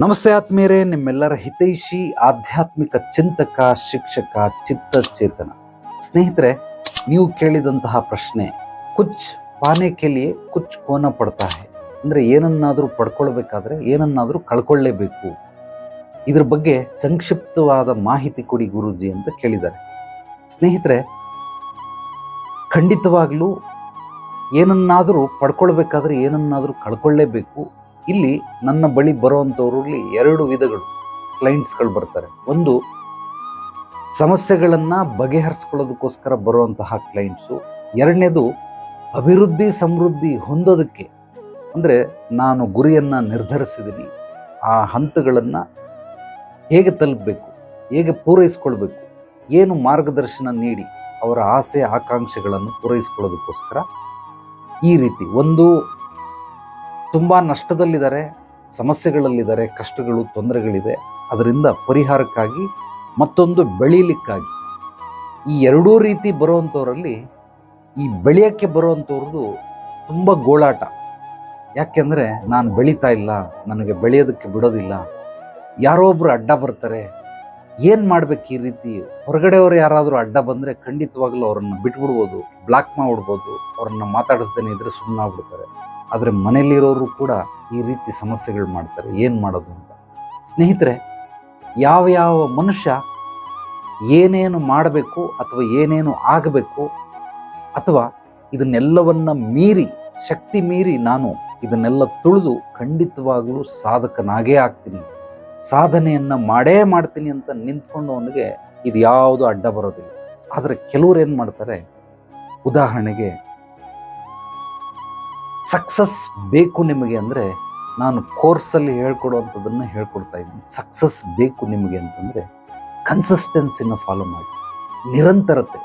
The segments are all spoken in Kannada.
ನಮಸ್ತೆ ಆತ್ಮೀಯರೇ ನಿಮ್ಮೆಲ್ಲರ ಹಿತೈಷಿ ಆಧ್ಯಾತ್ಮಿಕ ಚಿಂತಕ ಶಿಕ್ಷಕ ಚಿತ್ತಚೇತನ ಸ್ನೇಹಿತರೆ ನೀವು ಕೇಳಿದಂತಹ ಪ್ರಶ್ನೆ ಕುಚ್ ಪಾನೆ ಕೆಲಿಯೇ ಕುಚ್ ಕೋನ ಪಡ್ತಾ ಹೇ ಅಂದ್ರೆ ಏನನ್ನಾದರೂ ಪಡ್ಕೊಳ್ಬೇಕಾದ್ರೆ ಏನನ್ನಾದರೂ ಕಳ್ಕೊಳ್ಳೇಬೇಕು. ಇದ್ರ ಬಗ್ಗೆ ಸಂಕ್ಷಿಪ್ತವಾದ ಮಾಹಿತಿ ಕೊಡಿ ಗುರೂಜಿ ಅಂತ ಕೇಳಿದ್ದಾರೆ. ಸ್ನೇಹಿತರೆ, ಖಂಡಿತವಾಗಲೂ ಏನನ್ನಾದರೂ ಪಡ್ಕೊಳ್ಬೇಕಾದ್ರೆ ಏನನ್ನಾದರೂ ಕಳ್ಕೊಳ್ಳೇಬೇಕು. ಇಲ್ಲಿ ನನ್ನ ಬಳಿ ಬರುವಂಥವ್ರಲ್ಲಿ ಎರಡು ವಿಧಗಳು ಕ್ಲೈಂಟ್ಸ್ಗಳು ಬರ್ತಾರೆ. ಒಂದು, ಸಮಸ್ಯೆಗಳನ್ನು ಬಗೆಹರಿಸ್ಕೊಳ್ಳೋದಕ್ಕೋಸ್ಕರ ಬರುವಂತಹ ಕ್ಲೈಂಟ್ಸು ಎರಡನೇದು, ಅಭಿವೃದ್ಧಿ ಸಮೃದ್ಧಿ ಹೊಂದೋದಕ್ಕೆ ಅಂದರೆ ನಾನು ಗುರಿಯನ್ನು ನಿರ್ಧರಿಸಿದ್ದೀನಿ ಆ ಹಂತಗಳನ್ನು ಹೇಗೆ ತಲುಪಬೇಕು, ಹೇಗೆ ಪೂರೈಸ್ಕೊಳ್ಬೇಕು, ಏನು ಮಾರ್ಗದರ್ಶನ ನೀಡಿ ಅವರ ಆಸೆ ಆಕಾಂಕ್ಷೆಗಳನ್ನು ಪೂರೈಸ್ಕೊಳ್ಳೋದಕ್ಕೋಸ್ಕರ ಈ ರೀತಿ ಒಂದು ತುಂಬ ನಷ್ಟದಲ್ಲಿದ್ದಾರೆ, ಸಮಸ್ಯೆಗಳಲ್ಲಿದ್ದಾರೆ, ಕಷ್ಟಗಳು, ತೊಂದರೆಗಳಿದೆ. ಅದರಿಂದ ಪರಿಹಾರಕ್ಕಾಗಿ ಮತ್ತೊಂದು ಬೆಳೀಲಿಕ್ಕಾಗಿ ಈ ಎರಡೂ ರೀತಿ ಬರುವಂಥವರಲ್ಲಿ ಈ ಬೆಳೆಯೋಕ್ಕೆ ಬರುವಂಥವ್ರದ್ದು ತುಂಬ ಗೋಳಾಟ. ಯಾಕೆಂದರೆ ನಾನು ಬೆಳೀತಾ ಇಲ್ಲ, ನನಗೆ ಬೆಳೆಯೋದಕ್ಕೆ ಬಿಡೋದಿಲ್ಲ. ಯಾರೋ ಒಬ್ಬರು ಅಡ್ಡ ಬರ್ತಾರೆ. ಏನು ಮಾಡ್ಬೇಕು ಈ ರೀತಿ? ಹೊರಗಡೆಯವರು ಯಾರಾದರೂ ಅಡ್ಡ ಬಂದರೆ ಖಂಡಿತವಾಗ್ಲೂ ಅವರನ್ನು ಬಿಟ್ಬಿಡ್ಬೋದು ಬ್ಲಾಕ್ ಮಾಡಿಬಿಡ್ಬೋದು, ಅವರನ್ನು ಮಾತಾಡಿಸ್ದೇನೆ ಇದ್ದರೆ ಸುಮ್ಮನೆ ಆಗ್ಬಿಡ್ತಾರೆ ಆದರೆ ಮನೆಯಲ್ಲಿರೋರು ಕೂಡ ಈ ರೀತಿ ಸಮಸ್ಯೆಗಳು ಮಾಡ್ತಾರೆ. ಏನು ಮಾಡೋದು ಅಂತ. ಸ್ನೇಹಿತರೆ, ಯಾವ ಯಾವ ಮನುಷ್ಯ ಏನೇನು ಮಾಡಬೇಕು ಅಥವಾ ಏನೇನು ಆಗಬೇಕು ಅಥವಾ ಇದನ್ನೆಲ್ಲವನ್ನ ಮೀರಿ, ಶಕ್ತಿ ಮೀರಿ ನಾನು ಇದನ್ನೆಲ್ಲ ತುಳಿದು ಖಂಡಿತವಾಗಲೂ ಸಾಧಕನಾಗೇ ಆಗ್ತೀನಿ. ಸಾಧನೆಯನ್ನು ಮಾಡೇ ಮಾಡ್ತೀನಿ ಅಂತ ನಿಂತ್ಕೊಂಡು ಅವನಿಗೆ ಇದು ಯಾವುದು ಅಡ್ಡ ಬರೋದಿಲ್ಲ. ಆದರೆ ಕೆಲವ್ರು ಏನು ಮಾಡ್ತಾರೆ? ಉದಾಹರಣೆಗೆ, ಸಕ್ಸಸ್ ಬೇಕು ನಿಮಗೆ ಅಂದರೆ ನಾನು ಕೋರ್ಸಲ್ಲಿ ಹೇಳ್ಕೊಡುವಂಥದ್ದನ್ನು ಹೇಳ್ಕೊಡ್ತಾ ಇದ್ದೀನಿ. ಸಕ್ಸಸ್ ಬೇಕು ನಿಮಗೆ ಅಂತಂದರೆ ಕನ್ಸಿಸ್ಟೆನ್ಸಿನ ಫಾಲೋ ಮಾಡಿ. ನಿರಂತರತೆ.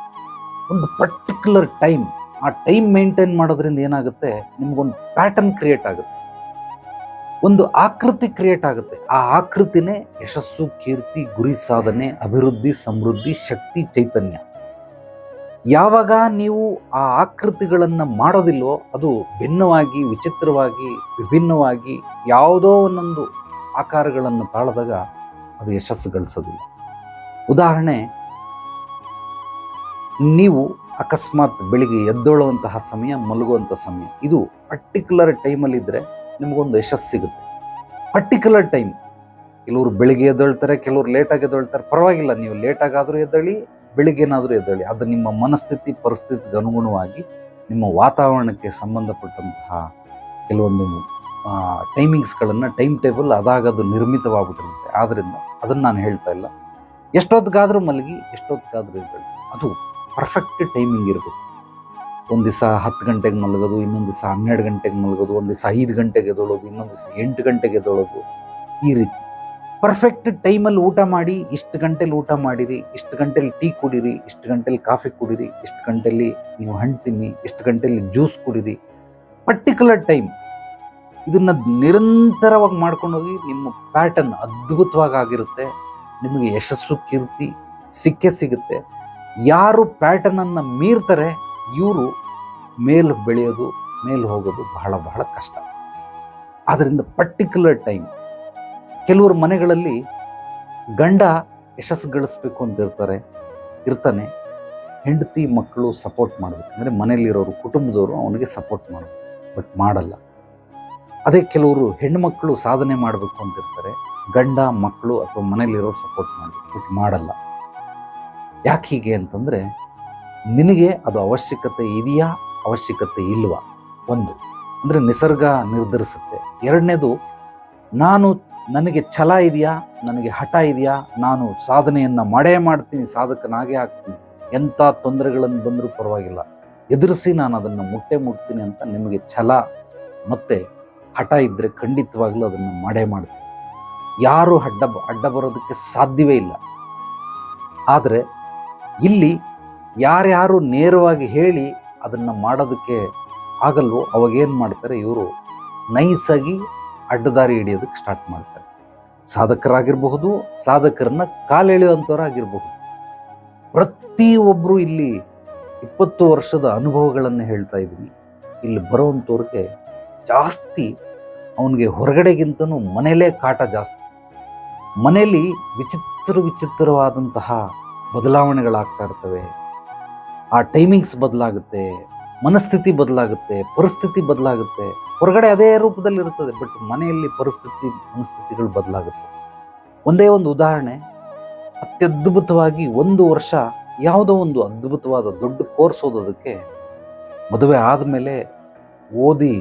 ಒಂದು ಪರ್ಟಿಕ್ಯುಲರ್ ಟೈಮ್ ಆ ಟೈಮ್ ಮೇಂಟೈನ್ ಮಾಡೋದ್ರಿಂದ ಏನಾಗುತ್ತೆ? ನಿಮ್ಗೊಂದು ಪ್ಯಾಟರ್ನ್ ಕ್ರಿಯೇಟ್ ಆಗುತ್ತೆ. ಒಂದು ಆಕೃತಿ ಕ್ರಿಯೇಟ್ ಆಗುತ್ತೆ. ಆ ಆಕೃತಿನೇ ಯಶಸ್ಸು, ಕೀರ್ತಿ, ಗುರಿ, ಸಾಧನೆ, ಅಭಿವೃದ್ಧಿ, ಸಮೃದ್ಧಿ, ಶಕ್ತಿ, ಚೈತನ್ಯ. ಯಾವಾಗ ನೀವು ಆ ಆಕೃತಿಗಳನ್ನು ಮಾಡೋದಿಲ್ವೋ, ಅದು ಭಿನ್ನವಾಗಿ, ವಿಚಿತ್ರವಾಗಿ, ವಿಭಿನ್ನವಾಗಿ ಯಾವುದೋ ಒಂದೊಂದು ಆಕಾರಗಳನ್ನು ತಾಳದಾಗ ಅದು ಯಶಸ್ಸು ಗಳಿಸೋದಿಲ್ಲ. ಉದಾಹರಣೆ, ನೀವು ಅಕಸ್ಮಾತ್ ಬೆಳಿಗ್ಗೆ ಎದ್ದೊಳ್ಳುವಂತಹ ಸಮಯ ಮಲಗುವಂಥ ಸಮಯ. ಇದು ಪರ್ಟಿಕ್ಯುಲರ್ ಟೈಮಲ್ಲಿದ್ದರೆ ನಿಮಗೊಂದು ಯಶಸ್ಸು ಸಿಗುತ್ತೆ. ಪರ್ಟಿಕ್ಯುಲರ್ ಟೈಮ್ ಕೆಲವರು ಬೆಳಿಗ್ಗೆ ಎದ್ದೊಳ್ತಾರೆ, ಕೆಲವರು ಲೇಟಾಗಿ ಎದ್ದೊಳ್ತಾರೆ. ಪರವಾಗಿಲ್ಲ, ನೀವು ಲೇಟಾಗಾದರೂ ಎದ್ದೇಳಿ, ಬೆಳಿಗ್ಗೆನಾದರೂ ಎದ್ದೇಳಿ. ಅದು ನಿಮ್ಮ ಮನಸ್ಥಿತಿ, ಪರಿಸ್ಥಿತಿಗೆ ಅನುಗುಣವಾಗಿ ನಿಮ್ಮ ವಾತಾವರಣಕ್ಕೆ ಸಂಬಂಧಪಟ್ಟಂತಹ ಕೆಲವೊಂದು ಟೈಮಿಂಗ್ಸ್ಗಳನ್ನು ಟೈಮ್ ಟೇಬಲ್ ಅದಾಗದು ನಿರ್ಮಿತವಾಗ್ಬಿಟ್ಟಿರುತ್ತೆ. ಆದ್ದರಿಂದ ಅದನ್ನು ನಾನು ಹೇಳ್ತಾ ಇಲ್ಲ. ಎಷ್ಟೊತ್ತಿಗಾದರೂ ಮಲಗಿ, ಎಷ್ಟೊತ್ತಿಗಾದರೂ ಎದ್ದೇಳಿ. ಅದು ಪರ್ಫೆಕ್ಟ್ ಟೈಮಿಂಗ್ ಇರಬೇಕು. ಒಂದು ದಿವಸ ಹತ್ತು ಗಂಟೆಗೆ ಮಲಗೋದು, ಇನ್ನೊಂದು ದಿವಸ ಹನ್ನೆರಡು ಗಂಟೆಗೆ ಮಲಗೋದು, ಒಂದು ದಿವಸ ಐದು ಗಂಟೆಗೆ ಎದ್ದೊಳೋದು, ಇನ್ನೊಂದು ದಿವಸ ಎಂಟು ಗಂಟೆಗೆ ಎದ್ದೊಳೋದು. ಈ ರೀತಿ. ಪರ್ಫೆಕ್ಟ್ ಟೈಮಲ್ಲಿ ಊಟ ಮಾಡಿ, ಇಷ್ಟು ಗಂಟೆಲಿ ಊಟ ಮಾಡಿರಿ, ಇಷ್ಟು ಗಂಟೆಲಿ ಟೀ ಕುಡೀರಿ, ಇಷ್ಟು ಗಂಟೆಲಿ ಕಾಫಿ ಕುಡೀರಿ, ಇಷ್ಟು ಗಂಟೆಲಿ ನೀವು ಹಣ್ಣು ತಿನ್ನಿ, ಇಷ್ಟು ಗಂಟೆಲಿ ಜ್ಯೂಸ್ ಕುಡೀರಿ. ಪರ್ಟಿಕ್ಯುಲರ್ ಟೈಮ್ ಇದನ್ನ ನಿರಂತರವಾಗಿ ಮಾಡ್ಕೊಂಡು ಹೋಗಿ ನಿಮ್ಮ ಪ್ಯಾಟರ್ನ್ ಅದ್ಭುತವಾಗಿ ಆಗಿರುತ್ತೆ. ನಿಮಗೆ ಯಶಸ್ಸು ಕೀರ್ತಿ ಸಿಕ್ಕೇ ಸಿಗುತ್ತೆ. ಯಾರು ಪ್ಯಾಟರ್ನನ್ನು ಮೀರ್ತಾರೆ, ಇವರು ಮೇಲ್ ಬೆಳೆಯೋದು, ಮೇಲೆ ಹೋಗೋದು ಬಹಳ ಬಹಳ ಕಷ್ಟ. ಆದ್ದರಿಂದ ಪರ್ಟಿಕ್ಯುಲರ್ ಟೈಮ್ ಕೆಲವರು ಮನೆಗಳಲ್ಲಿ ಗಂಡ ಯಶಸ್ಸು ಗಳಿಸ್ಬೇಕು ಅಂತ ಇರ್ತಾರೆ, ಇರ್ತಾನೆ. ಹೆಂಡತಿ ಮಕ್ಕಳು ಸಪೋರ್ಟ್ ಮಾಡಬೇಕು. ಅಂದರೆ ಮನೆಯಲ್ಲಿರೋರು, ಕುಟುಂಬದವರು ಅವನಿಗೆ ಸಪೋರ್ಟ್ ಮಾಡಬೇಕು ಬಟ್ ಮಾಡಲ್ಲ. ಅದೇ ಕೆಲವರು ಹೆಣ್ಮಕ್ಕಳು ಸಾಧನೆ ಮಾಡಬೇಕು ಅಂತಿರ್ತಾರೆ ಗಂಡ ಮಕ್ಕಳು ಅಥವಾ ಮನೆಯಲ್ಲಿರೋರು ಸಪೋರ್ಟ್ ಮಾಡಬೇಕು ಬಟ್ ಮಾಡಲ್ಲ. ಯಾಕೆ ಹೀಗೆ ಅಂತಂದರೆ ನಿನಗೆ ಅದು ಅವಶ್ಯಕತೆ ಇದೆಯಾ? ಅವಶ್ಯಕತೆ ಇಲ್ವಾ? ಒಂದು. ಅಂದರೆ ನಿಸರ್ಗ ನಿರ್ಧರಿಸುತ್ತೆ. ಎರಡನೇದು, ನಾನು ನನಗೆ ಛಲ ಇದೆಯಾ? ನನಗೆ ಹಠ ಇದೆಯಾ? ನಾನು ಸಾಧನೆಯನ್ನು ಮಾಡೇ ಮಾಡ್ತೀನಿ, ಸಾಧಕನಾಗೇ ಹಾಕ್ತೀನಿ ಎಂಥ ತೊಂದರೆಗಳನ್ನು ಬಂದರೂ ಪರವಾಗಿಲ್ಲ. ಎದುರಿಸಿ ನಾನು ಅದನ್ನು ಮುಟ್ಟೆ ಮುಟ್ತೀನಿ ಅಂತ ನಿಮಗೆ ಛಲ ಮತ್ತು ಹಠ ಇದ್ದರೆ ಖಂಡಿತವಾಗಲೂ ಅದನ್ನು ಮಾಡೇ ಮಾಡ್ತೀನಿ. ಯಾರು ಅಡ್ಡ ಅಡ್ಡ ಬರೋದಕ್ಕೆ ಸಾಧ್ಯವೇ ಇಲ್ಲ. ಆದರೆ ಇಲ್ಲಿ ಯಾರ್ಯಾರು ನೇರವಾಗಿ ಹೇಳಿ ಅದನ್ನು ಮಾಡೋದಕ್ಕೆ ಆಗಲ್ವೋ ಅವಾಗೇನು ಮಾಡ್ತಾರೆ ಇವರು? ನೈಸಾಗಿ ಅಡ್ಡದಾರಿ ಹಿಡಿಯೋದಕ್ಕೆ ಸ್ಟಾರ್ಟ್ ಮಾಡ್ತಾರೆ. ಸಾಧಕರಾಗಿರಬಹುದು, ಸಾಧಕರನ್ನ ಪ್ರತಿ ಪ್ರತಿಯೊಬ್ಬರು ಇಲ್ಲಿ ಇಪ್ಪತ್ತು ವರ್ಷದ ಅನುಭವಗಳನ್ನು ಹೇಳ್ತಾ ಇದ್ದೀನಿ. ಇಲ್ಲಿ ಬರೋವಂಥವ್ರಿಗೆ ಜಾಸ್ತಿ ಅವನಿಗೆ ಹೊರಗಡೆಗಿಂತನೂ ಮನೇಲೇ ಕಾಟ ಜಾಸ್ತಿ. ಮನೇಲಿ ವಿಚಿತ್ರ ವಿಚಿತ್ರವಾದಂತಹ ಬದಲಾವಣೆಗಳಾಗ್ತಾ ಇರ್ತವೆ. ಆ ಟೈಮಿಂಗ್ಸ್ ಬದಲಾಗುತ್ತೆ, ಮನಸ್ಥಿತಿ ಬದಲಾಗುತ್ತೆ, ಪರಿಸ್ಥಿತಿ ಬದಲಾಗುತ್ತೆ. ಹೊರಗಡೆ ಅದೇ ರೂಪದಲ್ಲಿ ಇರ್ತದೆ ಬಟ್ ಮನೆಯಲ್ಲಿ ಪರಿಸ್ಥಿತಿ, ಮನಸ್ಥಿತಿಗಳು ಬದಲಾಗುತ್ತೆ. ಒಂದೇ ಒಂದು ಉದಾಹರಣೆ, ಅತ್ಯದ್ಭುತವಾಗಿ ಒಂದು ವರ್ಷ ಯಾವುದೋ ಒಂದು ಅದ್ಭುತವಾದ ದೊಡ್ಡ ಕೋರ್ಸ್ ಓದೋದಕ್ಕೆ ಮದುವೆ ಆದಮೇಲೆ ಓದಿ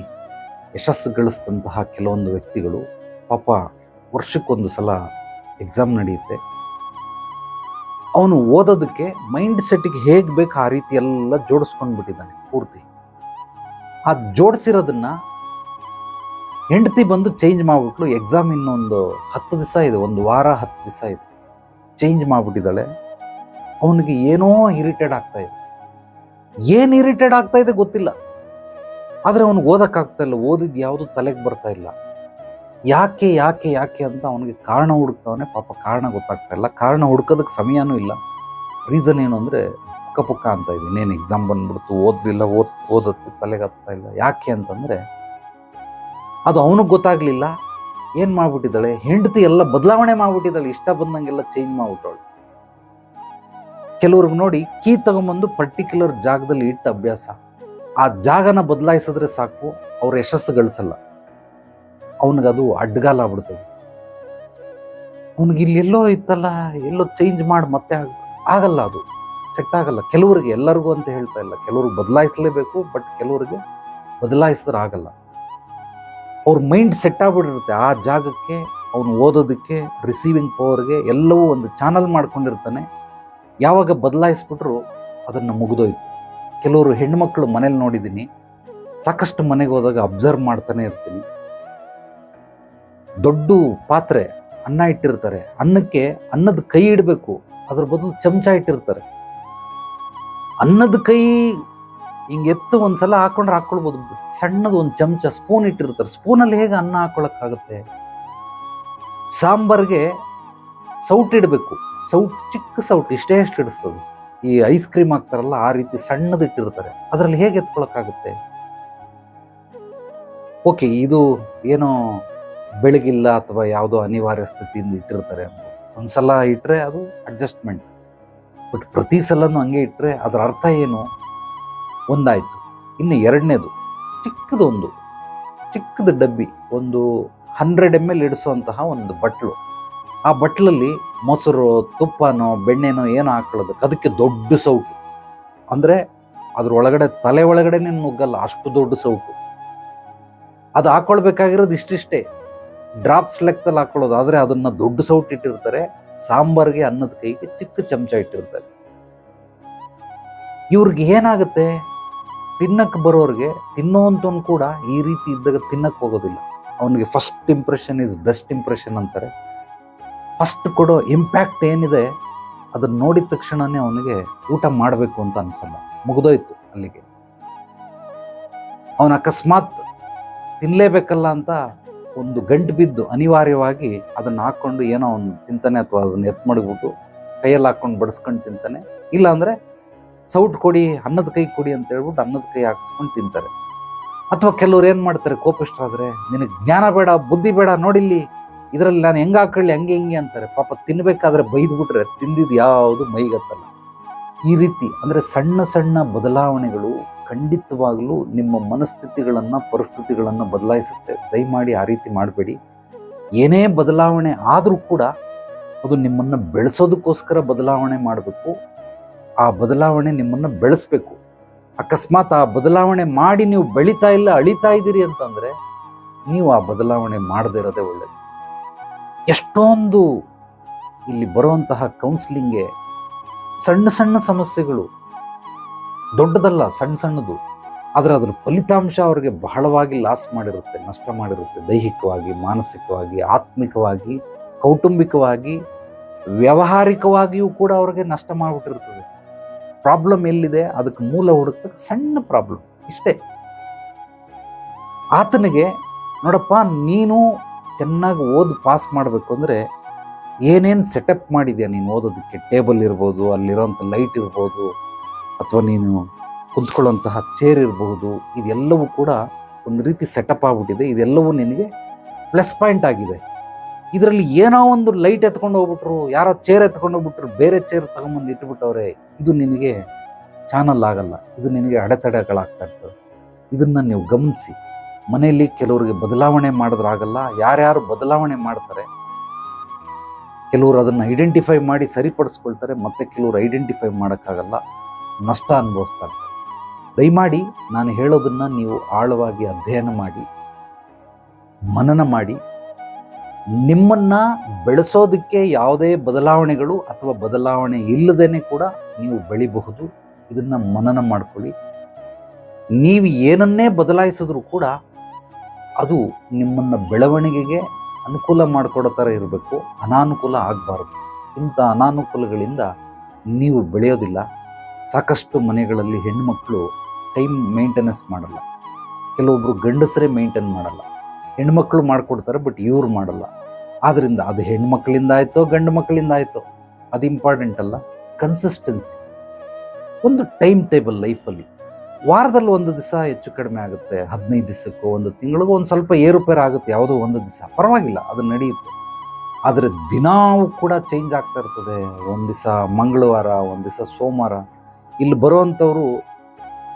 ಯಶಸ್ಸು ಗಳಿಸಿದಂತಹ ಕೆಲವೊಂದು ವ್ಯಕ್ತಿಗಳು, ಪಾಪ ವರ್ಷಕ್ಕೊಂದು ಸಲ ಎಕ್ಸಾಮ್ ನಡೆಯುತ್ತೆ. ಅವನು ಓದೋದಕ್ಕೆ ಮೈಂಡ್ ಸೆಟ್ಟಿಗೆ ಹೇಗೆ ಬೇಕು ಆ ರೀತಿ ಎಲ್ಲ ಜೋಡಿಸ್ಕೊಂಡು ಬಿಟ್ಟಿದ್ದಾನೆ, ಪೂರ್ತಿ. ಆ ಜೋಡಿಸಿರೋದನ್ನು ಹೆಂಡತಿ ಬಂದು ಚೇಂಜ್ ಮಾಡಿಬಿಟ್ಲು ಎಕ್ಸಾಮ್ ಇನ್ನೊಂದು ಹತ್ತು ದಿವಸ ಇದೆ, ಒಂದು ವಾರ ಹತ್ತು ದಿವಸ ಇದೆ. ಚೇಂಜ್ ಮಾಡಿಬಿಟ್ಟಿದ್ದಾಳೆ. ಅವನಿಗೆ ಏನೋ ಇರಿಟೇಡ್ ಆಗ್ತಾ ಇದೆ. ಏನು ಇರಿಟೇಡ್ ಆಗ್ತಾ ಇದೆ ಗೊತ್ತಿಲ್ಲ. ಆದರೆ ಅವನಿಗೆ ಓದೋಕ್ಕಾಗ್ತಾ ಇಲ್ಲ ಓದಿದ್ದು ಯಾವುದು ತಲೆಗೆ ಬರ್ತಾ ಇಲ್ಲ. ಯಾಕೆ ಯಾಕೆ ಯಾಕೆ ಅಂತ ಅವನಿಗೆ ಕಾರಣ ಹುಡುಕ್ತಾವನೆ ಪಾಪ ಕಾರಣ ಗೊತ್ತಾಗ್ತಾ ಇಲ್ಲ. ಕಾರಣ ಹುಡ್ಕೋದಕ್ಕೆ ಸಮಯನೂ ಇಲ್ಲ. ರೀಸನ್ ಏನು ಅಂದರೆ ಪುಕ್ಕ ಅಂತ ಇದೆ. ಇನ್ನೇನು ಎಕ್ಸಾಮ್ ಬಂದ್ಬಿಡ್ತು, ಓದಲಿಲ್ಲ, ಓದ್, ಓದತ್ತೆ, ತಲೆಗೆ ಹತ್ತಾ ಇಲ್ಲ. ಯಾಕೆ ಅಂತಂದರೆ ಅದು ಅವನಿಗೆ ಗೊತ್ತಾಗಲಿಲ್ಲ. ಏನು ಮಾಡಿಬಿಟ್ಟಿದ್ದಾಳೆ? ಹೆಂಡತಿ ಎಲ್ಲ ಬದಲಾವಣೆ ಮಾಡಿಬಿಟ್ಟಿದ್ದಾಳೆ. ಇಷ್ಟ ಬಂದಂಗೆಲ್ಲ ಚೇಂಜ್ ಮಾಡಿಬಿಟ್ಟವಳು. ಕೆಲವ್ರಿಗೆ ನೋಡಿ ಕೀ ತಗೊಂಬಂದು ಪರ್ಟಿಕ್ಯುಲರ್ ಜಾಗದಲ್ಲಿ ಇಟ್ಟ ಅಭ್ಯಾಸ. ಆ ಜಾಗನ ಬದಲಾಯಿಸಿದ್ರೆ ಸಾಕು, ಅವ್ರ ಯಶಸ್ಸು ಗಳಿಸಲ್ಲ. ಅವನಿಗದು ಅಡ್ಡಗಾಲ ಆಗ್ಬಿಡ್ತದೆ ಎಲ್ಲೋ ಇತ್ತಲ್ಲ, ಎಲ್ಲೋ ಚೇಂಜ್ ಮಾಡಿ ಮತ್ತೆ ಆಗ, ಆಗಲ್ಲ ಅದು. ಸೆಟ್ ಆಗಲ್ಲ. ಕೆಲವರಿಗೆ ಎಲ್ಲರಿಗೂ ಅಂತ ಹೇಳ್ತಾ ಇಲ್ಲ. ಕೆಲವ್ರಿಗೆ ಬದಲಾಯಿಸಲೇಬೇಕು ಬಟ್ ಕೆಲವರಿಗೆ ಬದಲಾಯಿಸಿದ್ರೆ ಆಗಲ್ಲ. ಅವ್ರ ಮೈಂಡ್ ಸೆಟ್ ಆಗ್ಬಿಟ್ಟಿರುತ್ತೆ ಆ ಜಾಗಕ್ಕೆ, ಅವನು ಓದೋದಕ್ಕೆ ರಿಸೀವಿಂಗ್ ಪವರ್ಗೆ ಎಲ್ಲವೂ ಒಂದು ಚಾನಲ್ ಮಾಡ್ಕೊಂಡಿರ್ತಾನೆ. ಯಾವಾಗ ಬದಲಾಯಿಸ್ಬಿಟ್ರು ಅದನ್ನು ಮುಗಿದೋಯ್ತು. ಕೆಲವರು ಹೆಣ್ಮಕ್ಳು ಮನೇಲಿ ನೋಡಿದ್ದೀನಿ ಸಾಕಷ್ಟು ಮನೆಗೆ ಹೋದಾಗ ಅಬ್ಸರ್ವ್ ಮಾಡ್ತಾನೆ ಇರ್ತೀನಿ. ದೊಡ್ಡ ಪಾತ್ರೆ ಅನ್ನ ಇಟ್ಟಿರ್ತಾರೆ. ಅನ್ನಕ್ಕೆ ಅನ್ನದ ಕೈ ಇಡಬೇಕು. ಅದ್ರ ಬದಲು ಚಮಚ ಇಟ್ಟಿರ್ತಾರೆ. ಅನ್ನದ ಕೈ ಹಿಂಗೆ ಎತ್ತು ಒಂದ್ಸಲ ಹಾಕೊಂಡ್ರೆ ಹಾಕೊಳ್ಬೋದು. ಸಣ್ಣದು ಒಂದು ಚಮಚ ಸ್ಪೂನ್ ಇಟ್ಟಿರ್ತಾರೆ. ಸ್ಪೂನಲ್ಲಿ ಹೇಗೆ ಅನ್ನ ಹಾಕೊಳಕ್ಕಾಗುತ್ತೆ? ಸಾಂಬಾರ್ಗೆ ಸೌಟ್ ಇಡಬೇಕು. ಸೌಟ್, ಚಿಕ್ಕ ಸೌಟ್ ಇಷ್ಟೇ ಅಷ್ಟು ಇಡಿಸ್ತದೆ. ಈ ಐಸ್ ಕ್ರೀಮ್ ಹಾಕ್ತಾರಲ್ಲ, ಆ ರೀತಿ ಸಣ್ಣದು ಇಟ್ಟಿರ್ತಾರೆ. ಅದರಲ್ಲಿ ಹೇಗೆ ಎತ್ಕೊಳಕ್ಕಾಗುತ್ತೆ? ಓಕೆ ಇದು ಏನೋ ಬೆಳಗಿಲ್ಲ ಅಥವಾ ಯಾವುದೋ ಅನಿವಾರ್ಯ ಸ್ಥಿತಿಯಿಂದ ಇಟ್ಟಿರ್ತಾರೆ ಒಂದ್ಸಲ ಇಟ್ಟರೆ ಅದು ಅಡ್ಜಸ್ಟ್ಮೆಂಟ್ ಬಟ್ ಪ್ರತಿ ಸಲನೂ ಹಂಗೆ ಇಟ್ಟರೆ ಅದರ ಅರ್ಥ ಏನು? ಒಂದಾಯಿತು. ಇನ್ನು ಎರಡನೇದು, ಚಿಕ್ಕದೊಂದು, ಚಿಕ್ಕದ ಡಬ್ಬಿ, ಒಂದು ಹಂಡ್ರೆಡ್ ಎಂ ಎಲ್ ಇಡಿಸುವಂತಹ ಒಂದು ಬಟ್ಲು. ಆ ಬಟ್ಲಲ್ಲಿ ಮೊಸರು, ತುಪ್ಪನೋ, ಬೆಣ್ಣೆನೋ ಏನೋ ಹಾಕೊಳ್ಳೋದಕ್ಕೆ ಅದಕ್ಕೆ ದೊಡ್ಡ ಸೌಟು. ಅಂದರೆ ಅದ್ರ ಒಳಗಡೆ, ತಲೆ ಒಳಗಡೆನೇ ನುಗ್ಗಲ್ಲ, ಅಷ್ಟು ದೊಡ್ಡ ಸೌಟು. ಅದು ಹಾಕೊಳ್ಬೇಕಾಗಿರೋದು ಇಷ್ಟಿಷ್ಟೇ. ಡ್ರಾಪ್ಸ್ ಲೆಕ್ಕದಲ್ಲಿ ಹಾಕೊಳ್ಳೋದು. ಆದರೆ ಅದನ್ನ ದೊಡ್ಡ ಸೌಟ್ ಇಟ್ಟಿರ್ತಾರೆ. ಸಾಂಬಾರ್ಗೆ ಅನ್ನದ ಕೈಗೆ ಚಿಕ್ಕ ಚಮಚ ಇಟ್ಟಿರ್ತಾರೆ. ಇವ್ರಿಗೆ ಏನಾಗುತ್ತೆ? ತಿನ್ನಕ್ಕೆ ಬರೋರಿಗೆ ತಿನ್ನೋವಂಥವ್ನು ಕೂಡ ಈ ರೀತಿ ಇದ್ದಾಗ ತಿನ್ನಕ್ಕೆ ಹೋಗೋದಿಲ್ಲ. ಅವನಿಗೆ first impression is best impression ಅಂತಾರೆ. ಫಸ್ಟ್ ಕೊಡೋ ಇಂಪ್ಯಾಕ್ಟ್ ಏನಿದೆ, ಅದನ್ನು ನೋಡಿದ ತಕ್ಷಣನೇ ಅವನಿಗೆ ಊಟ ಮಾಡಬೇಕು ಅಂತ ಅನಿಸಲ್ಲ. ಮುಗಿದೋಯ್ತು ಅಲ್ಲಿಗೆ. ಅವನ ಅಕಸ್ಮಾತ್ ತಿನ್ನಲೇಬೇಕಲ್ಲ ಅಂತ ಒಂದು ಗಂಟು ಬಿದ್ದು ಅನಿವಾರ್ಯವಾಗಿ ಅದನ್ನ ಹಾಕೊಂಡು ಏನೋ ಅವ್ನು ತಿಂತಾನೆ ಅಥವಾ ಅದನ್ನ ಎತ್ ಮಡಗ್ಬಿಟ್ಟು ಕೈಯಲ್ಲಿ ಹಾಕೊಂಡು ಬಡಿಸ್ಕೊಂಡು ತಿಂತಾನೆ. ಇಲ್ಲ ಅಂದ್ರೆ ಸೌಟ್ ಕೊಡಿ, ಅನ್ನದ ಕೈ ಕೊಡಿ ಅಂತ ಹೇಳ್ಬಿಟ್ಟು ಅನ್ನದ ಕೈ ಹಾಕಿಸ್ಕೊಂಡು ತಿಂತಾರೆ. ಅಥವಾ ಕೆಲವ್ರು ಏನು ಮಾಡ್ತಾರೆ, ಕೋಪಿಷ್ಟ್ರಾದ್ರೆ, ನಿನಗೆ ಜ್ಞಾನ ಬೇಡ, ಬುದ್ಧಿ ಬೇಡ, ನೋಡಿಲ್ಲಿ, ಇದರಲ್ಲಿ ನಾನು ಹೆಂಗೆ ಹಾಕೊಳ್ಳಿ ಹಂಗೆ ಹಿಂಗೆ ಅಂತಾರೆ. ಪಾಪ ತಿನ್ಬೇಕಾದ್ರೆ ಬೈದ್ಬಿಟ್ರೆ ತಿಂದಿದ್ದು ಯಾವುದು ಮೈಗತ್ತಲ್ಲ. ಈ ರೀತಿ ಅಂದರೆ ಸಣ್ಣ ಸಣ್ಣ ಬದಲಾವಣೆಗಳು ಖಂಡಿತವಾಗಲೂ ನಿಮ್ಮ ಮನಸ್ಥಿತಿಗಳನ್ನು, ಪರಿಸ್ಥಿತಿಗಳನ್ನು ಬದಲಾಯಿಸುತ್ತೆ. ದಯಮಾಡಿ ಆ ರೀತಿ ಮಾಡಬೇಡಿ. ಏನೇ ಬದಲಾವಣೆ ಆದರೂ ಕೂಡ ಅದು ನಿಮ್ಮನ್ನು ಬೆಳೆಸೋದಕ್ಕೋಸ್ಕರ ಬದಲಾವಣೆ ಮಾಡಬೇಕು. ಆ ಬದಲಾವಣೆ ನಿಮ್ಮನ್ನು ಬೆಳೆಸಬೇಕು. ಅಕಸ್ಮಾತ್ ಆ ಬದಲಾವಣೆ ಮಾಡಿ ನೀವು ಬೆಳೀತಾ ಇಲ್ಲ, ಅಳಿತಾ ಇದ್ದೀರಿ ಅಂತಂದರೆ ನೀವು ಆ ಬದಲಾವಣೆ ಮಾಡದೇ ಇರೋದೇ ಒಳ್ಳೆಯದು ಎಷ್ಟೊಂದು ಇಲ್ಲಿ ಬರುವಂತಹ ಕೌನ್ಸಿಲಿಂಗ್ಗೆ ಸಣ್ಣ ಸಣ್ಣ ಸಮಸ್ಯೆಗಳು ದೊಡ್ಡದಲ್ಲ ಸಣ್ಣ ಸಣ್ಣದು. ಆದರೆ ಅದರ ಫಲಿತಾಂಶ ಅವರಿಗೆ ಬಹಳವಾಗಿ ಲಾಸ್ ಮಾಡಿರುತ್ತೆ, ನಷ್ಟ ಮಾಡಿರುತ್ತೆ. ದೈಹಿಕವಾಗಿ, ಮಾನಸಿಕವಾಗಿ, ಆತ್ಮಿಕವಾಗಿ, ಕೌಟುಂಬಿಕವಾಗಿ, ವ್ಯಾವಹಾರಿಕವಾಗಿಯೂ ಕೂಡ ಅವ್ರಿಗೆ ನಷ್ಟ ಮಾಡಿಬಿಟ್ಟಿರ್ತದೆ. ಪ್ರಾಬ್ಲಮ್ ಎಲ್ಲಿದೆ? ಅದಕ್ಕೆ ಮೂಲ ಹುಡುಕಕ್ಕೆ ಸಣ್ಣ ಪ್ರಾಬ್ಲಮ್ ಇಷ್ಟೇ. ಆತನಿಗೆ, ನೋಡಪ್ಪ, ನೀನು ಚೆನ್ನಾಗಿ ಓದಿ ಪಾಸ್ ಮಾಡಬೇಕು ಅಂದರೆ ಏನೇನು ಸೆಟಪ್ ಮಾಡಿದ್ಯಾ ನೀನು ಓದೋದಕ್ಕೆ? ಟೇಬಲ್ ಇರ್ಬೋದು, ಅಲ್ಲಿರೋಂಥ ಲೈಟ್ ಇರ್ಬೋದು ಅಥವಾ ನೀನು ಕುಂತ್ಕೊಳ್ಳುವಂತಹ ಚೇರ್ ಇರಬಹುದು, ಇದೆಲ್ಲವೂ ಕೂಡ ಒಂದು ರೀತಿ ಸೆಟಪ್ ಆಗಿಬಿಟ್ಟಿದೆ. ಇದೆಲ್ಲವೂ ನಿನಗೆ ಪ್ಲಸ್ ಪಾಯಿಂಟ್ ಆಗಿದೆ. ಇದರಲ್ಲಿ ಏನೋ ಒಂದು ಲೈಟ್ ಎತ್ಕೊಂಡು ಹೋಗ್ಬಿಟ್ರು, ಯಾರೋ ಚೇರ್ ಎತ್ಕೊಂಡು ಹೋಗ್ಬಿಟ್ರು, ಬೇರೆ ಚೇರ್ ತಗೊಂಬಂದು ಇಟ್ಬಿಟ್ಟವ್ರೆ, ಇದು ನಿನಗೆ ಚಾನಲ್ ಆಗಲ್ಲ. ಇದು ನಿನಗೆ ಅಡೆತಡೆಗಳಾಗ್ತಾ ಇರ್ತವೆ ಇದನ್ನು ನೀವು ಗಮನಿಸಿ. ಮನೆಯಲ್ಲಿ ಕೆಲವರಿಗೆ ಬದಲಾವಣೆ ಮಾಡಿದ್ರಾಗಲ್ಲ ಯಾರ್ಯಾರು ಬದಲಾವಣೆ ಮಾಡ್ತಾರೆ, ಕೆಲವರು ಅದನ್ನು ಐಡೆಂಟಿಫೈ ಮಾಡಿ ಸರಿಪಡಿಸ್ಕೊಳ್ತಾರೆ, ಮತ್ತೆ ಕೆಲವರು ಐಡೆಂಟಿಫೈ ಮಾಡೋಕ್ಕಾಗಲ್ಲ. ನಷ್ಟ ಅನುಭವಿಸ್ತಾ ಇರ್ತಾರೆ ದಯಮಾಡಿ ನಾನು ಹೇಳೋದನ್ನು ನೀವು ಆಳವಾಗಿ ಅಧ್ಯಯನ ಮಾಡಿ, ಮನನ ಮಾಡಿ. ನಿಮ್ಮನ್ನು ಬೆಳೆಸೋದಕ್ಕೆ ಯಾವುದೇ ಬದಲಾವಣೆಗಳು ಅಥವಾ ಬದಲಾವಣೆ ಇಲ್ಲದೇನೆ ಕೂಡ ನೀವು ಬೆಳಿಬಹುದು. ಇದನ್ನು ಮನನ ಮಾಡ್ಕೊಳ್ಳಿ. ನೀವು ಏನನ್ನೇ ಬದಲಾಯಿಸಿದ್ರೂ ಕೂಡ ಅದು ನಿಮ್ಮನ್ನು ಬೆಳವಣಿಗೆಗೆ ಅನುಕೂಲ ಮಾಡಿಕೊಡೋ ಥರ ಇರಬೇಕು. ಅನಾನುಕೂಲ ಆಗಬಾರ್ದು. ಇಂಥ ಅನಾನುಕೂಲಗಳಿಂದ ನೀವು ಬೆಳೆಯೋದಿಲ್ಲ. ಸಾಕಷ್ಟು ಮನೆಗಳಲ್ಲಿ ಹೆಣ್ಮಕ್ಳು ಟೈಮ್ ಮೇಂಟೆನೆನ್ಸ್ ಮಾಡಲ್ಲ. ಕೆಲವೊಬ್ಬರು ಗಂಡಸರೇ ಮೇಂಟೈನ್ ಮಾಡಲ್ಲ. ಹೆಣ್ಮಕ್ಳು ಮಾಡಿಕೊಡ್ತಾರೆ, ಬಟ್ ಇವ್ರು ಮಾಡಲ್ಲ. ಆದ್ದರಿಂದ ಅದು ಹೆಣ್ಮಕ್ಳಿಂದ ಆಯಿತೋ ಗಂಡು ಮಕ್ಕಳಿಂದ ಆಯಿತೋ, ಅದು ಇಂಪಾರ್ಟೆಂಟ್ ಅಲ್ಲ. ಕನ್ಸಿಸ್ಟೆನ್ಸಿ ಒಂದು ಟೈಮ್ ಟೇಬಲ್ ಲೈಫಲ್ಲಿ ವಾರದಲ್ಲಿ ಒಂದು ದಿವಸ ಹೆಚ್ಚು ಕಡಿಮೆ ಆಗುತ್ತೆ. ಹದಿನೈದು ದಿವಸಕ್ಕೋ ಒಂದು ತಿಂಗಳಿಗೂ, ಒಂದು ಸ್ವಲ್ಪ ಏರುಪೇರು ಆಗುತ್ತೆ. ಯಾವುದೋ ಒಂದು ದಿವಸ ಪರವಾಗಿಲ್ಲ, ಅದು ನಡೆಯುತ್ತೆ. ಆದರೆ ದಿನಾವೂ ಕೂಡ ಚೇಂಜ್ ಆಗ್ತಾ ಇರ್ತದೆ. ಒಂದು ದಿವಸ ಮಂಗಳವಾರ ಒಂದು ದಿವಸ ಸೋಮವಾರ. ಇಲ್ಲಿ ಬರುವಂಥವರು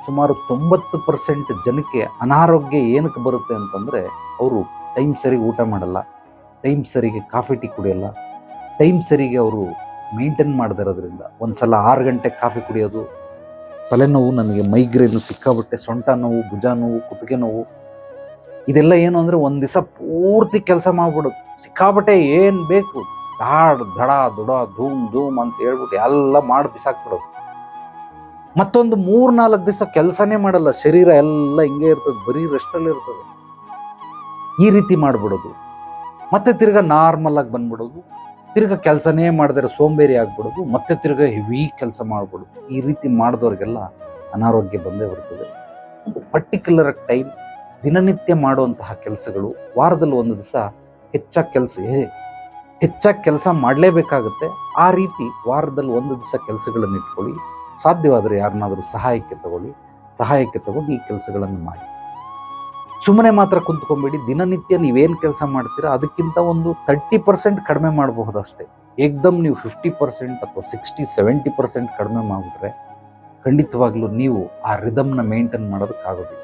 ಸುಮಾರು ತೊಂಬತ್ತು ಪರ್ಸೆಂಟ್ ಜನಕ್ಕೆ ಅನಾರೋಗ್ಯ ಏನಕ್ಕೆ ಬರುತ್ತೆ ಅಂತಂದರೆ ಅವರು ಟೈಮ್ ಸರಿಗೆ ಊಟ ಮಾಡಲ್ಲ, ಟೈಮ್ ಸರಿಗೆ ಕಾಫಿ ಟೀ ಕುಡಿಯಲ್ಲ, ಟೈಮ್ ಸರಿಗೆ ಅವರು ಮೇಂಟೈನ್ ಮಾಡದಿರೋದ್ರಿಂದ ಒಂದು ಸಲ ಆರು ಗಂಟೆಗೆ ಕಾಫಿ ಕುಡಿಯೋದು, ತಲೆನೋವು ನನಗೆ ಮೈಗ್ರೇನು ಸಿಕ್ಕಾಬಟ್ಟೆ ಸೊಂಟ ನೋವು, ಭುಜ ನೋವು, ಕುತ್ತಿಗೆ ನೋವು, ಇದೆಲ್ಲ ಏನು ಅಂದರೆ ಒಂದು ದಿವಸ ಪೂರ್ತಿ ಕೆಲಸ ಮಾಡಿಬಿಡೋದು. ಸಿಕ್ಕಾಬಟ್ಟೆ ಏನು ಬೇಕು, ದಾಡ್ ದಡ ದುಡ, ಧೂಮ್ ಧೂಮ್ ಅಂತ ಹೇಳ್ಬಿಟ್ಟು ಎಲ್ಲ ಮಾಡಿ ಬಿಸಾಕ್ಬಿಡೋದು. ಮತ್ತೊಂದು ಮೂರು ನಾಲ್ಕು ದಿವಸ ಕೆಲಸನೇ ಮಾಡಲ್ಲ. ಶರೀರ ಎಲ್ಲ ಹಿಂಗೆ ಇರ್ತದೆ. ಬರೀ ರೆಸ್ಟಲ್ಲಿ ಇರ್ತದೆ. ಈ ರೀತಿ ಮಾಡ್ಬಿಡೋದು. ಮತ್ತೆ ತಿರ್ಗಾ ನಾರ್ಮಲ್ ಆಗಿ ಬಂದ್ಬಿಡೋದು. ತಿರ್ಗಾ ಕೆಲಸನೇ ಮಾಡಿದ್ರೆ ಸೋಂಬೇರಿ ಆಗ್ಬಿಡೋದು. ಮತ್ತೆ ತಿರ್ಗ ಹೆವಿ ಕೆಲಸ ಮಾಡ್ಬಿಡೋದು. ಈ ರೀತಿ ಮಾಡಿದವ್ರಿಗೆಲ್ಲ ಅನಾರೋಗ್ಯ ಬಂದೇ ಬರ್ತದೆ. ಒಂದು ಪರ್ಟಿಕ್ಯುಲರ್ ಟೈಮ್ ದಿನನಿತ್ಯ ಮಾಡುವಂತಹ ಕೆಲಸಗಳು ವಾರದಲ್ಲಿ ಒಂದು ದಿವಸ ಹೆಚ್ಚಾಗಿ ಕೆಲಸ ಹೆಚ್ಚಾಗಿ ಕೆಲಸ ಮಾಡಲೇಬೇಕಾಗುತ್ತೆ. ಆ ರೀತಿ ವಾರದಲ್ಲಿ ಒಂದು ದಿವಸ ಕೆಲಸಗಳನ್ನು ಇಟ್ಕೊಳ್ಳಿ. ಸಾಧ್ಯವಾದರೆ ಯಾರನ್ನಾದರೂ ಸಹಾಯಕ್ಕೆ ತಗೊಳ್ಳಿ, ಸಹಾಯಕ್ಕೆ ತಗೊಂಡು ಈ ಕೆಲಸಗಳನ್ನು ಮಾಡಿ. ಸುಮ್ಮನೆ ಮಾತ್ರ ಕುಂತ್ಕೊಂಬೇಡಿ ದಿನನಿತ್ಯ ನೀವೇನು ಕೆಲಸ ಮಾಡ್ತೀರಾ, ಅದಕ್ಕಿಂತ ಒಂದು ತರ್ಟಿ ಪರ್ಸೆಂಟ್ ಕಡಿಮೆ ಮಾಡಬಹುದು ಅಷ್ಟೇ. ಏಕ್ದಮ್ ನೀವು ಫಿಫ್ಟಿ ಪರ್ಸೆಂಟ್ ಅಥವಾ ಸಿಕ್ಸ್ಟಿ ಸೆವೆಂಟಿ ಪರ್ಸೆಂಟ್ ಕಡಿಮೆ ಮಾಡಿಬಿಟ್ರೆ ಖಂಡಿತವಾಗ್ಲೂ ನೀವು ಆ ರಿದಮ್ನ ಮೇಂಟೈನ್ ಮಾಡೋದಕ್ಕಾಗೋದಿಲ್ಲ.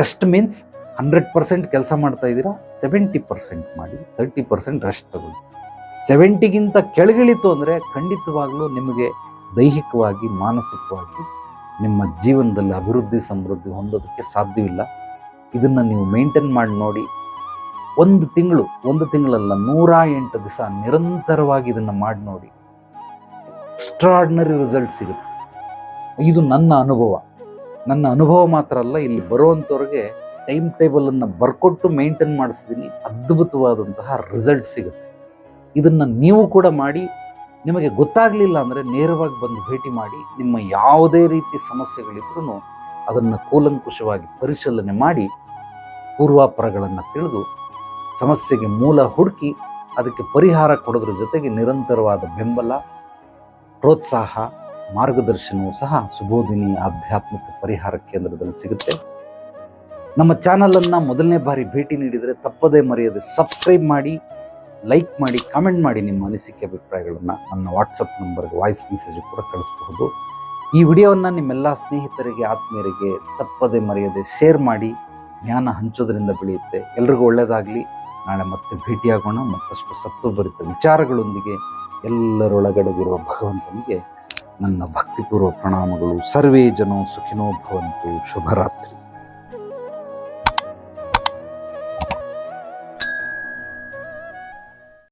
ರೆಸ್ಟ್ ಮೀನ್ಸ್ ಹಂಡ್ರೆಡ್ ಪರ್ಸೆಂಟ್ ಕೆಲಸ ಮಾಡ್ತಾ ಇದ್ದೀರಾ ಸೆವೆಂಟಿ ಪರ್ಸೆಂಟ್ ಮಾಡಿ ತರ್ಟಿ ಪರ್ಸೆಂಟ್ ರೆಸ್ಟ್ ತಗೊಳ್ಳಿ. ಸೆವೆಂಟಿಗಿಂತ ಕೆಳಗಿಳಿತು ಅಂದರೆ ಖಂಡಿತವಾಗ್ಲೂ ನಿಮಗೆ ದೈಹಿಕವಾಗಿ, ಮಾನಸಿಕವಾಗಿ ನಿಮ್ಮ ಜೀವನದಲ್ಲಿ ಅಭಿವೃದ್ಧಿ, ಸಮೃದ್ಧಿ ಹೊಂದೋದಕ್ಕೆ ಸಾಧ್ಯವಿಲ್ಲ. ಇದನ್ನು ನೀವು ಮೇಂಟೈನ್ ಮಾಡಿ ನೋಡಿ. ಒಂದು ತಿಂಗಳು, ಒಂದು ತಿಂಗಳಲ್ಲ ನೂರ ಎಂಟು ದಿವಸ ನಿರಂತರವಾಗಿ ಇದನ್ನು ಮಾಡಿ ನೋಡಿ. ಎಕ್ಸ್ಟ್ರಾರ್ಡಿನರಿ ರಿಸಲ್ಟ್ ಸಿಗುತ್ತೆ. ಇದು ನನ್ನ ಅನುಭವ. ನನ್ನ ಅನುಭವ ಮಾತ್ರ ಅಲ್ಲ, ಇಲ್ಲಿ ಬರುವಂಥವ್ರಿಗೆ ಟೈಮ್ ಟೇಬಲನ್ನು ಬರ್ಕೊಟ್ಟು ಮೇಂಟೈನ್ ಮಾಡಿಸಿದ್ದೀನಿ ಅದ್ಭುತವಾದಂತಹ ರಿಸಲ್ಟ್ ಸಿಗುತ್ತೆ. ಇದನ್ನು ನೀವು ಕೂಡ ಮಾಡಿ ನಿಮಗೆ ಗೊತ್ತಾಗಲಿಲ್ಲ ಅಂದರೆ ನೇರವಾಗಿ ಬಂದು ಭೇಟಿ ಮಾಡಿ ನಿಮ್ಮ ಯಾವುದೇ ರೀತಿ ಸಮಸ್ಯೆಗಳಿದ್ರೂ ಅದನ್ನು ಕೂಲಂಕುಷವಾಗಿ ಪರಿಶೀಲನೆ ಮಾಡಿ ಪೂರ್ವಾಪರಗಳನ್ನು ತಿಳಿದು ಸಮಸ್ಯೆಗೆ ಮೂಲ ಹುಡುಕಿ ಅದಕ್ಕೆ ಪರಿಹಾರ ಕೊಡೋದ್ರ ಜೊತೆಗೆ ನಿರಂತರವಾದ ಬೆಂಬಲ, ಪ್ರೋತ್ಸಾಹ, ಮಾರ್ಗದರ್ಶನವೂ ಸಹ ಸುಬೋಧಿನಿ ಆಧ್ಯಾತ್ಮಿಕ ಪರಿಹಾರ ಕೇಂದ್ರದಲ್ಲಿ ಸಿಗುತ್ತೆ. ನಮ್ಮ ಚಾನಲನ್ನು ಮೊದಲನೇ ಬಾರಿ ಭೇಟಿ ನೀಡಿದರೆ ತಪ್ಪದೇ ಮರೆಯದೆ ಸಬ್ಸ್ಕ್ರೈಬ್ ಮಾಡಿ ಲೈಕ್ ಮಾಡಿ ಕಾಮೆಂಟ್ ಮಾಡಿ ನಿಮ್ಮ ಅನಿಸಿಕೆ ಅಭಿಪ್ರಾಯಗಳನ್ನು ನನ್ನ ವಾಟ್ಸಪ್ ನಂಬರ್ಗೆ ವಾಯ್ಸ್ ಮೆಸೇಜ್ ಕೂಡ ಕಳಿಸಬಹುದು. ಈ ವಿಡಿಯೋವನ್ನು ನಿಮ್ಮೆಲ್ಲ ಸ್ನೇಹಿತರಿಗೆ, ಆತ್ಮೀಯರಿಗೆ ತಪ್ಪದೆ ಮರೆಯದೆ ಶೇರ್ ಮಾಡಿ, ಜ್ಞಾನ ಹಂಚೋದ್ರಿಂದ ಬೆಳೆಯುತ್ತೆ. ಎಲ್ರಿಗೂ ಒಳ್ಳೆಯದಾಗಲಿ ನಾಳೆ ಮತ್ತೆ ಭೇಟಿಯಾಗೋಣ. ಮತ್ತಷ್ಟು ಸತ್ವಭರಿತ ವಿಚಾರಗಳೊಂದಿಗೆ ಎಲ್ಲರೊಳಗಡೆಗಿರುವ ಭಗವಂತನಿಗೆ ನನ್ನ ಭಕ್ತಿಪೂರ್ವ ಪ್ರಣಾಮಗಳು. ಸರ್ವೇ ಜನೋ ಸುಖಿನೋ ಭವಂತು. ಶುಭರಾತ್ರಿ.